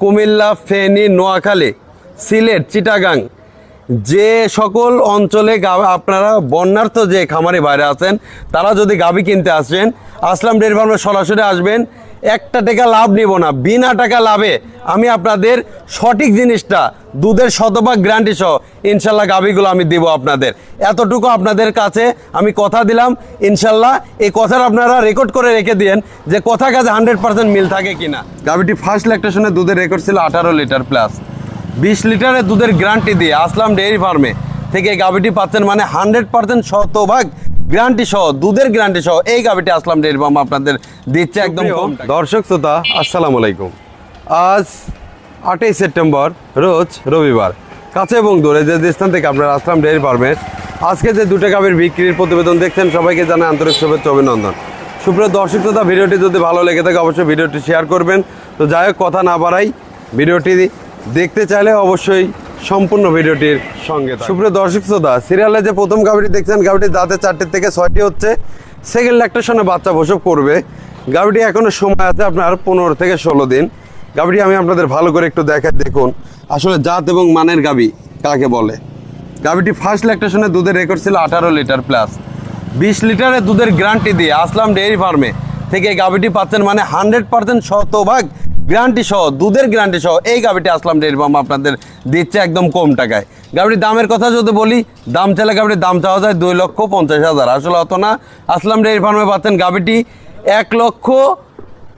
কুমিল্লা, ফেনী, নোয়াখালী, সিলেট, চিটাগাং, যে সকল অঞ্চলে আপনারা বন্যার্থ যে খামারে বাইরে আছেন, তারা যদি গাবি কিনতে আসেন, আসলাম ডেয়ারি ফার্মে সরাসরি আসবেন। একটা টাকা লাভ নিব না, বিনা টাকা লাভে আমি আপনাদের সঠিক জিনিসটা দুধের শতভাগ গ্যারান্টি সহ ইনশাল্লাহ গাবিগুলো আমি দিব আপনাদের। এতটুকু আপনাদের কাছে আমি কথা দিলাম। ইনশাল্লাহ এই কথার আপনারা রেকর্ড করে রেখে দিন যে কথা কাছে হান্ড্রেড পার্সেন্ট মিল থাকে কিনা। গাবিটি ফার্স্ট ল্যাকটেশনে দুধের রেকর্ড ছিল আঠারো লিটার প্লাস বিশ লিটারের দুধের গ্যারান্টি দিয়ে আসলাম ডেয়ারি ফার্মে থেকে গাবিটি পাচ্ছেন মানে হান্ড্রেড পার্সেন্ট শতভাগ গ্যারান্টি সহ দুধের গ্যারান্টি সহ এই গাবিটি আসলাম ডেয়ারি ফার্ম আপনাদের দিচ্ছে একদম দর্শক শ্রোতা আসসালামু আলাইকুম। আজ আটই সেপ্টেম্বর রোজ রবিবার। কাছে এবং দূরে যে স্থান থেকে আপনারা আসলাম ডেয়ারি ফার্মের আজকে যে দুটো গাবির বিক্রির প্রতিবেদন দেখছেন সবাইকে জানাই আন্তরিক শুভেচ্ছা অভিনন্দন। সুপ্রিয় দর্শক শ্রোতা ভিডিওটি যদি ভালো লেগে থাকে অবশ্যই ভিডিওটি শেয়ার করবেন। তো যাই হোক কথা না বাড়াই ভিডিওটি দেখতে চাইলে অবশ্যই সম্পূর্ণ ভিডিওটির সঙ্গে। সুপ্রিয় দর্শক শ্রোতা সিরিয়ালে যে প্রথম গাভিটি দেখছেন, গাভিটি দাঁতে চারটে থেকে ছয়টি হচ্ছে। সেকেন্ড ল্যাকটেশনে বাচ্চা প্রসব করবে গাভিটি এখনও সময় আছে আপনার পনেরো থেকে ষোলো দিন। গাভিটি আমি আপনাদের ভালো করে একটু দেখাই, দেখুন। আসলে জাত এবং মানের গাভি কাকে বলে? গাভিটি ফার্স্ট ল্যাকটেশনে দুধের রেকর্ড ছিল আঠারো লিটার প্লাস বিশ লিটারের দুধের গ্যারান্টি দিয়ে আসলাম ডেয়ারি ফার্মে থেকে গাভিটি পাচ্ছেন মানে হান্ড্রেড পার্সেন্ট শতভাগ গ্যারান্টি সহ, দুধের গ্যারান্টি সহ এই গাভিটি আসলাম ডেয়ারি ফার্ম আপনাদের, দিচ্ছে একদম কম টাকায়। গাভিটির দামের কথা যদি বলি, দাম চাইলে গাভিটির দাম চাওয়া যায় দুই লক্ষ পঞ্চাশ হাজার। আসলে অত না। আসলাম ডেয়ারি ফার্মে পাচ্ছেন গাভিটি এক লক্ষ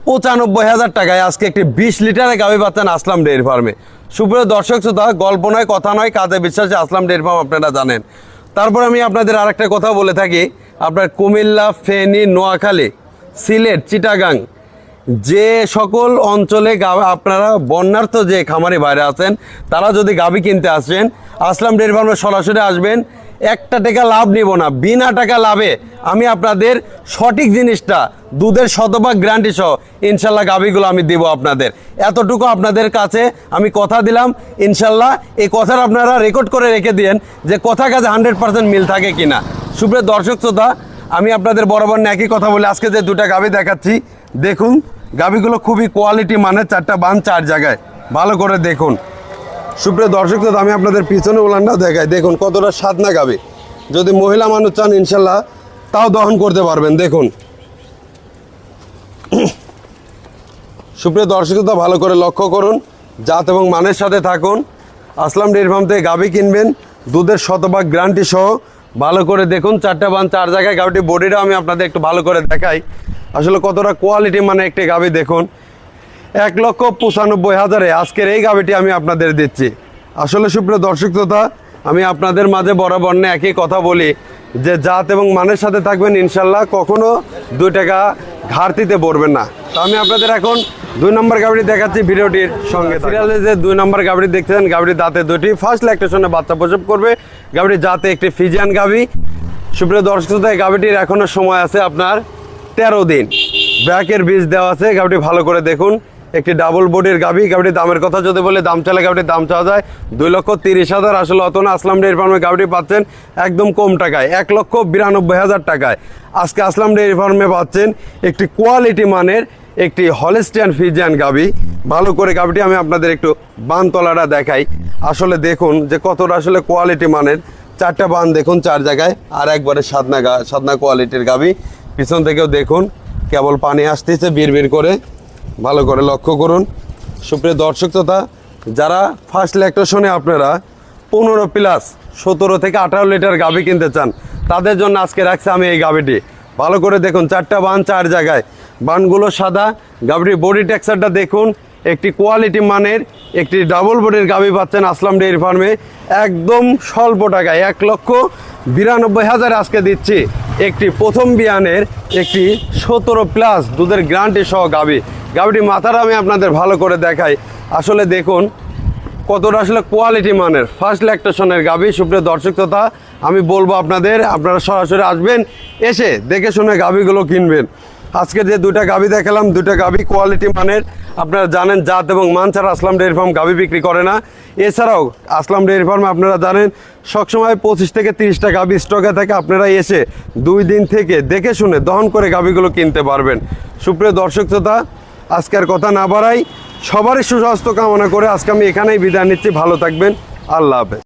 পঁচানব্বই হাজার টাকায়। আজকে একটি বিশ লিটারের গাভি পাচ্ছেন আসলাম ডেয়ারি ফার্মে। সুপ্রিয় দর্শক, শ্রোতা, গল্প নয়, কথা নয়, কাজে বিশ্বাসে আসলাম ডেয়ারি ফার্ম আপনারা জানেন। তারপর আমি আপনাদের আরেকটা কথা বলে থাকি। আপনার কুমিল্লা, ফেনী, নোয়াখালী, সিলেট, চিটাগাং যে সকল অঞ্চলে আপনারা বন্যার্থ যে খামারে বাইরে আছেন, তারা যদি গাভি কিনতে আসেন, আসলাম ডেয়ারি ফার্মে সরাসরি আসবেন, একটা টাকা লাভ নিব না, বিনা টাকা লাভে আমি আপনাদের সঠিক জিনিসটা, দুধের শতভাগ গ্যারান্টি সহ ইনশাল্লাহ গাভিগুলো আমি দিব আপনাদের। এতটুকু আপনাদের কাছে আমি কথা দিলাম, ইনশাল্লাহ এই কথার আপনারা রেকর্ড করে রেখে দিন যে কথা কাছে হান্ড্রেড পার্সেন্ট মিল থাকে কিনা। সুপ্রিয় দর্শক শ্রোতা, আমি আপনাদের বরাবর একই কথা বলে আজকে যে দুটা গাভি দেখাচ্ছি, দেখুন গাভিগুলো খুবই কোয়ালিটি মানে চারটা বান চার জায়গায়। ভালো করে দেখুন। সুপ্রিয় দর্শক, তো আমি আপনাদের পিছনে উলানটা দেখাই। দেখুন কতটা সাধনা গাবে যদি মহিলা মানুষ চান, ইনশাল্লাহ তাও দহন করতে পারবেন। দেখুন। সুপ্রিয় দর্শক, তো ভালো করে লক্ষ্য করুন। জাত এবং মানের সাথে থাকুন। আসলাম ফার্ম থেকে গাভি কিনবেন। দুধের শতভাগ গ্যারান্টি সহ। ভালো করে দেখুন, চারটা বান চার জায়গায়। গাভিটি বডিটা আমি আপনাদের একটু ভালো করে দেখাই। আসলে কতটা কোয়ালিটি মানে একটি গাভি দেখুন। এক লক্ষ পঁচানব্বই হাজারে আজকের এই গাভিটি আমি আপনাদের দিচ্ছি। আসলে সুপ্রিয় দর্শক তথা আমি আপনাদের মাঝে বরাবর নিয়ে একই কথা বলি, যে জাত এবং মানের সাথে থাকবেন ইনশাল্লাহ কখনো দুই টাকা ঘাটতিতে পড়বেন না। তো আমি আপনাদের এখন দুই নম্বর গাড়ি দেখাচ্ছি ভিডিওটির সঙ্গে সিরিয়ালে যে দুই নম্বর গাড়ি দেখতেছেন গাড়ির দাঁতে দুটি। ফার্স্ট ল্যাকটেশনে বাচ্চা প্রসব করবে। গাড়ির জাতে একটি ফিজিয়ান গাভি সুপ্রিয় দর্শক এই গাভিটির এখনও সময় আছে আপনার তেরো দিন। ব্যাকের বীজ দেওয়া আছে গাভিটি ভালো করে দেখুন। একটি ডাবল বডির গাভি গাভিটির দামের কথা যদি বলে, দাম চালে গাভিটির দাম চাওয়া যায়। দুই লক্ষ তিরিশ হাজার আসলে অত না, আসলাম ডেয়ারি ফার্মে গাভিটি পাচ্ছেন একদম কম টাকায়, এক লক্ষ বিরানব্বই হাজার টাকায়। আজকে আসলাম ডেয়ারি ফার্মে পাচ্ছেন একটি কোয়ালিটি মানের একটি হলেস্টিয়ান ফিজিয়ান গাভি ভালো করে গাভিটি আমি আপনাদের একটু বানতলাটা দেখাই। আসলে দেখুন যে কতটা আসলে কোয়ালিটি মানের। চারটা বান দেখুন চার জায়গায়, আর একবারে সাদনা সাদনা কোয়ালিটির গাভি পিছন থেকেও দেখুন, কেবল পানি আসতেছে বিড় বিড় করে। ভালো করে লক্ষ্য করুন। সুপ্রিয় দর্শক তথা যারা ফার্স্ট ল্যাকটেশনে আপনারা পনেরো প্লাস সতেরো থেকে আঠারো লিটার গাভি কিনতে চান, তাদের জন্য আজকে রাখছি আমি এই গাভিটি। ভালো করে দেখুন, চারটা বান চার জায়গায়। বানগুলো সাদা, গাভিটির বডি টেক্সারটা দেখুন। একটি কোয়ালিটি মানের, একটি ডাবল বডির গাভি পাচ্ছেন আসলাম ডেয়ারি ফার্মে। একদম স্বল্প টাকায়, এক লক্ষ বিরানব্বই হাজার আজকে দিচ্ছি। একটি প্রথম বিয়ানের একটি সতেরো প্লাস দুধের গ্যারান্টি সহ গাভি। গাভিটি মাথাটা আমি আপনাদের ভালো করে দেখাই। আসলে দেখুন, কতটা আসলে কোয়ালিটি মানের ফার্স্ট ল্যাকটেশনের গাভি। সুপ্রিয় দর্শক তথা, আমি বলব আপনাদের, আপনারা সরাসরি আসবেন, এসে দেখে শুনে গাভিগুলো কিনবেন। আজকে যে দুটা গাভি দেখালাম দুটা গাভি কোয়ালিটি মানের। আপনারা জানেন জাত এবং মান ছাড়া আসলাম ডেয়ারি ফার্ম গাভি বিক্রি করে না। এছাড়াও আসলাম ডেয়ারি ফার্মে আপনারা জানেন, সবসময় পঁচিশ থেকে তিরিশটা গাভি স্টকে থাকে। আপনারা এসে দুই দিন থেকে দেখে শুনে দহন করে গাভিগুলো কিনতে পারবেন। সুপ্রিয় দর্শক তথা আজকের কথা না বাড়াই, সবারই সুস্বাস্থ্য কামনা করে আজকে আমি এখানেই বিদায় নিচ্ছি। ভালো থাকবেন। আল্লাহ হাফেজ।